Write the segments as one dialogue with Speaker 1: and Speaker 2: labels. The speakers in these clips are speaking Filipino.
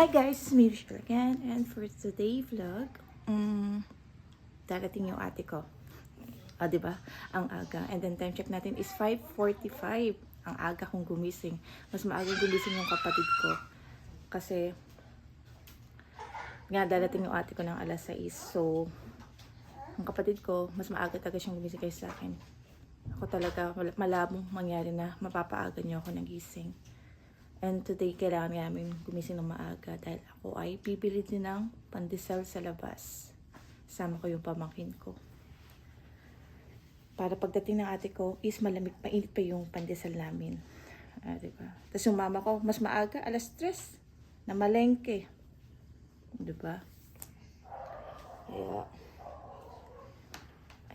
Speaker 1: Hi guys, it's me again and for today vlog, um, darating yung ate ko. Ah, di ba? Ang aga. And then time check natin is 5.45. Ang aga kong gumising. Mas maaga gumising yung kapatid ko. Kasi, nga darating yung ate ko ng alas 6. So, ang kapatid ko, mas maaga-taga siyang gumising kaysa sa akin. Ako talaga, malabong mangyari na mapapaaga niyo ako ng gising. And today, kailangan namin gumising ng maaga dahil ako ay bibili din ng pandesal sa labas. Sama ko yung pamangkin ko. Para pagdating ng ate ko, is malamig, mainit pa yung pandesal namin. Ah, diba? Tapos yung mama ko, mas maaga, alas 3, na malengke. Diba? Kaya,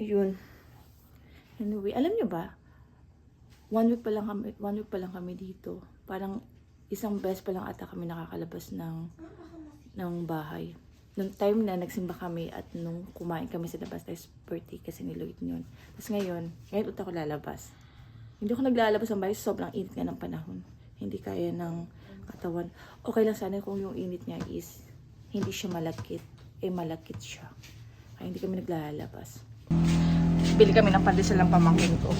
Speaker 1: ayun. Anyway, alam nyo ba, one week pa lang kami, one week pa lang kami dito. Parang isang beses pa lang ata kami nakakalabas ng ng bahay. Nung time na nagsimba kami at nung kumain kami sa labas, dahil birthday kasi ni Lloyd yun. Tapos ngayon, ngayon ulit ako lalabas. Hindi ako naglalabas ng bahay, sobrang init nga ng panahon. Hindi kaya ng katawan. Okay lang sana kung yung init niya is hindi siya malakit. Eh malakit siya. Kaya hindi kami naglalabas. Bili kami ng pandesal ng pamangkin ko.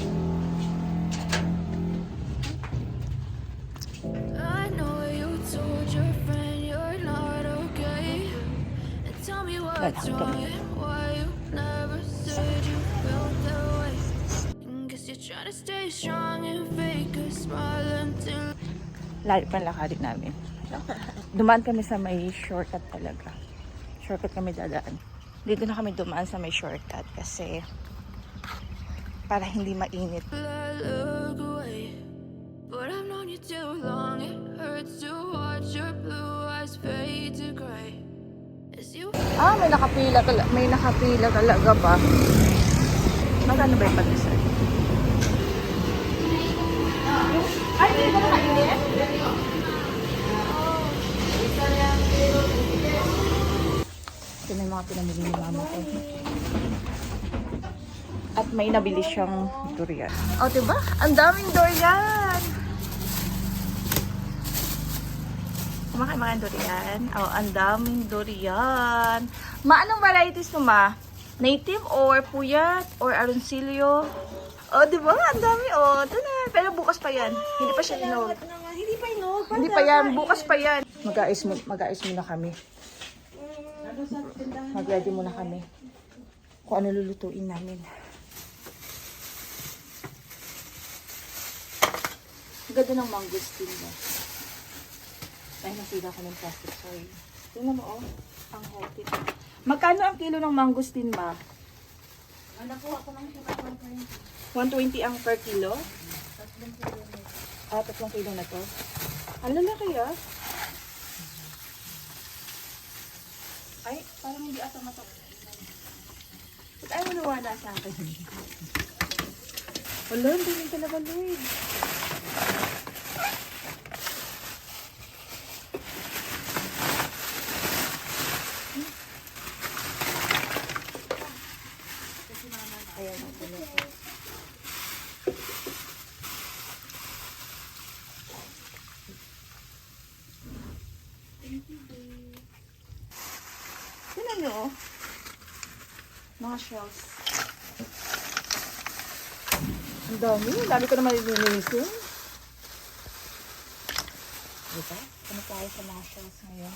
Speaker 2: A smile until
Speaker 1: Layo pa ang lakarin namin. Dumaan kami sa may shortcut talaga. Shortcut kami dadaan. Dito na kami dumaan sa may shortcut kasi para hindi mainit.
Speaker 2: But I've known you too long.
Speaker 1: Ah, may nakapila talaga. May nakapila talaga ba? Magkano ba yung pandesal? Ay, hindi ko nakainit? Ito na yung mga pinamili ni mama ko. At may nabili siyang durian. O, oh, diba? Ang daming durian! Kumakain mga durian. Oh, ang daming durian. Ma, anong varieties mo, ma? Native or puyat or aroncillo? Oh, di ba? Ang dami, oh. Ito na. Pero bukas pa yan. Hindi pa siya inog.
Speaker 3: Hindi pa inog.
Speaker 1: Hindi pa yan. Bukas pa yan. Mag-aayos mo, mag-aayos muna kami. Mag-ready muna kami. Kung ano lulutuin namin. Ang Ganda ng mangosteen mo. Ay, nasira ko ng plastic. Sorry. Tingnan mo, oh. Ang hote. Magkano ang kilo ng mangosteen, ma?
Speaker 3: Nakuha ko ng suka
Speaker 1: 120 ang per kilo? Ah, tatlong kilo na to. Ang lalaki ah. Ay, parang hindi ata matok. Ba't ayaw maniwala sa akin? Wala, hindi rin talaga, Lloyd. Tignan nyo, oh. Mga shells. Ang dami. Ang dami ko naman ilinisin. Diba? Ano tayo sa mga shells ngayon?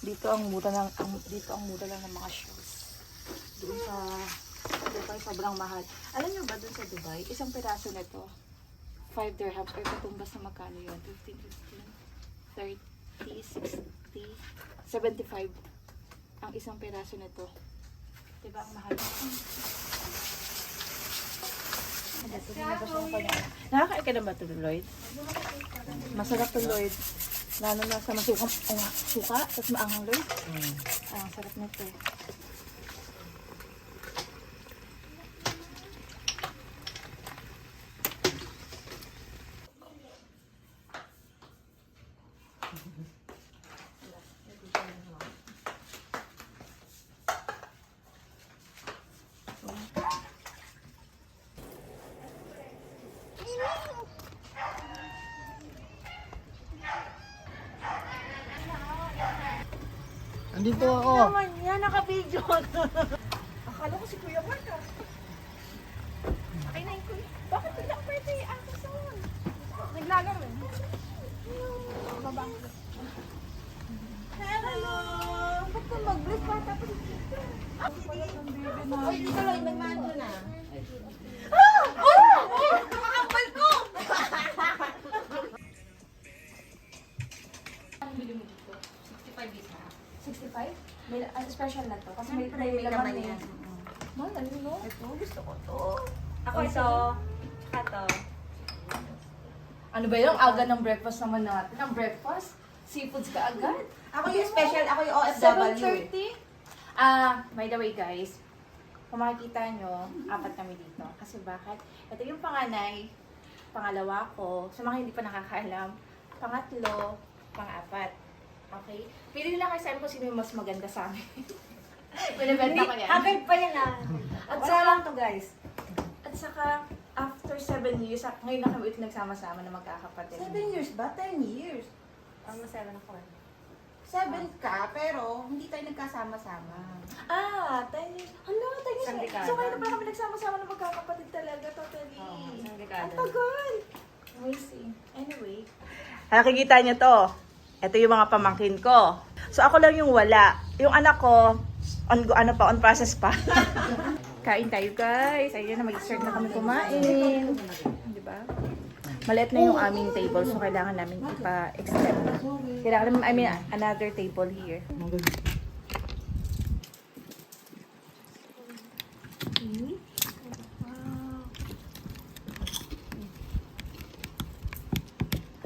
Speaker 1: Dito ang mura ng ang, dito ang mura lang ng mga shells. Doon sa Dubai sobrang mahal. Alam nyo ba doon sa Dubai, isang piraso nito 5 dirhams or katumbas na magkano yun? 15, 15, 30, 60, 75 ang isang peraso nito. Diba ang mahal? Nakakain ka na ba ito, Lloyd? Masarap to, Lloyd. Lalo na sa masukang suka, tapos maanghang, Lloyd. Ah, ang sarap nito.
Speaker 4: Andito ako.
Speaker 3: Naman yan, naka-video.
Speaker 5: May uh, special na to. Kasi may,
Speaker 3: Siyempre, may laman yan.
Speaker 5: Mahal, ano no? Ito, gusto ko to.
Speaker 3: Ako ito. Tsaka to.
Speaker 5: Ano ba yung aga ng breakfast naman natin? Ang breakfast? Seafoods ka agad?
Speaker 3: Ako yung special, ako yung OFW.
Speaker 5: 7.30? Ah, by the way guys, kung makikita nyo, apat kami dito. Kasi bakit? Ito yung panganay, pangalawa ko, sa mga hindi pa nakakaalam, pangatlo, pang-apat. Okay? Pili lang kayo sa amin kung sino yung mas maganda sa amin. Binibenta ko yan.
Speaker 3: Agad pa yan ah.
Speaker 5: At
Speaker 3: Wala lang to guys.
Speaker 5: At saka, after seven years, ah, ngayon na kami ulit nagsama-sama na magkakapatid.
Speaker 6: Seven years ba? Ten years.
Speaker 3: Ang masaya ako eh.
Speaker 6: Seven ka, pero hindi tayo nagkasama-sama.
Speaker 5: Ah, tayo. Hala, tayo.
Speaker 3: Isang dekada.
Speaker 5: So, ngayon na pala kami nagsama-sama na magkakapatid talaga, totally.
Speaker 3: Oo, isang
Speaker 5: Ang
Speaker 3: dekada.
Speaker 5: tagal. Amazing. Anyway.
Speaker 1: Nakikita niyo to. Ito yung mga pamangkin ko. So ako lang yung wala. Yung anak ko, on, ano pa, on process pa. Kain tayo guys. Ayun na, mag-start na kami kumain. Di ba? Maliit na yung aming table, so kailangan namin ipa-extend. Kailangan namin, I mean, another table here.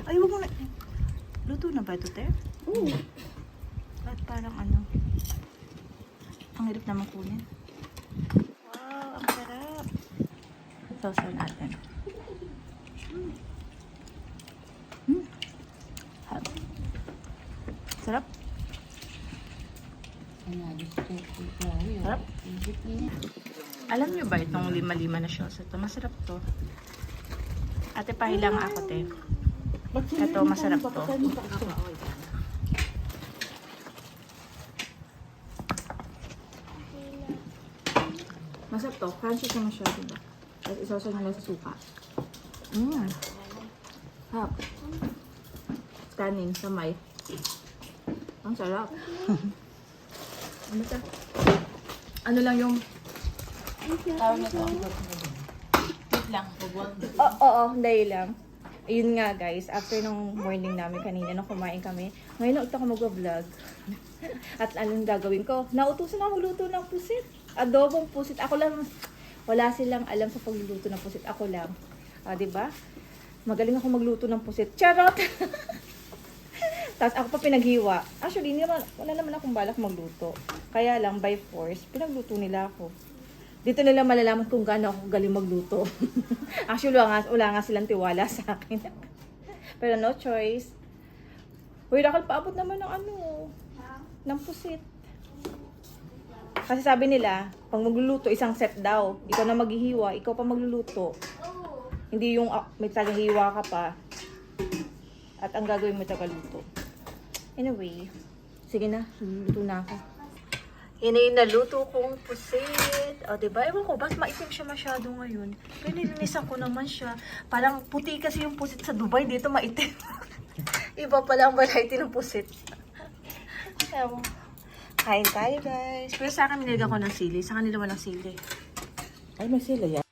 Speaker 1: Ay, wag mo na. Luto na ba ito, Te? Oo. At parang ano, ang hirap naman kunin. Wow, ang sarap. Sausaw natin. Mm. Mm. Ha- Sarap. Sarap. Alam niyo ba itong lima-lima na sauce? Ito, masarap to. Ate, pahilang ako, te. Ito, masarap to.
Speaker 5: Masarap to. Crunchy siya masyado ba? Tapos isawsaw nyo lang sa suka. Mmm. Hap. Kanin, samay. Ang sarap. ano? Ano lang yung... Tawag na to. Wait lang.
Speaker 1: Oo, oo, dahil lang. Ayun nga guys, after nung morning namin kanina, nung kumain kami, ngayon na ako mag-vlog. At anong gagawin ko? Nautusan ako magluto ng pusit. Adobong pusit. Ako lang, wala silang alam sa pagluluto ng pusit. Ako lang. Ah, 'di ba? Magaling ako magluto ng pusit. Charot! Tapos ako pa pinaghiwa. Actually, naman, wala naman akong balak magluto. Kaya lang, by force, pinagluto nila ako. Dito nila malalaman kung gaano ako galing magluto. Actually, wala nga, wala nga silang tiwala sa akin. Pero no choice. Uy, Rakal, paabot naman ng ano, ng pusit. Kasi sabi nila, pag magluluto, isang set daw. Ikaw na maghihiwa, ikaw pa magluluto. Hindi yung ah, may tagahiwa ka pa. At ang gagawin mo tagaluto. Anyway, sige na, luluto na ako. Yan yung naluto kong pusit. O, diba? Ewan ko, bakit maitim siya masyado ngayon? Pero nilinisan ko naman siya. Parang puti kasi yung pusit sa Dubai, dito maitim. Iba pala ang variety ng pusit. Ewan. Kain tayo, guys. Pero sa akin, nilagyan ko ng sili. Sa kanila walang sili.
Speaker 4: Ay, may sila yan.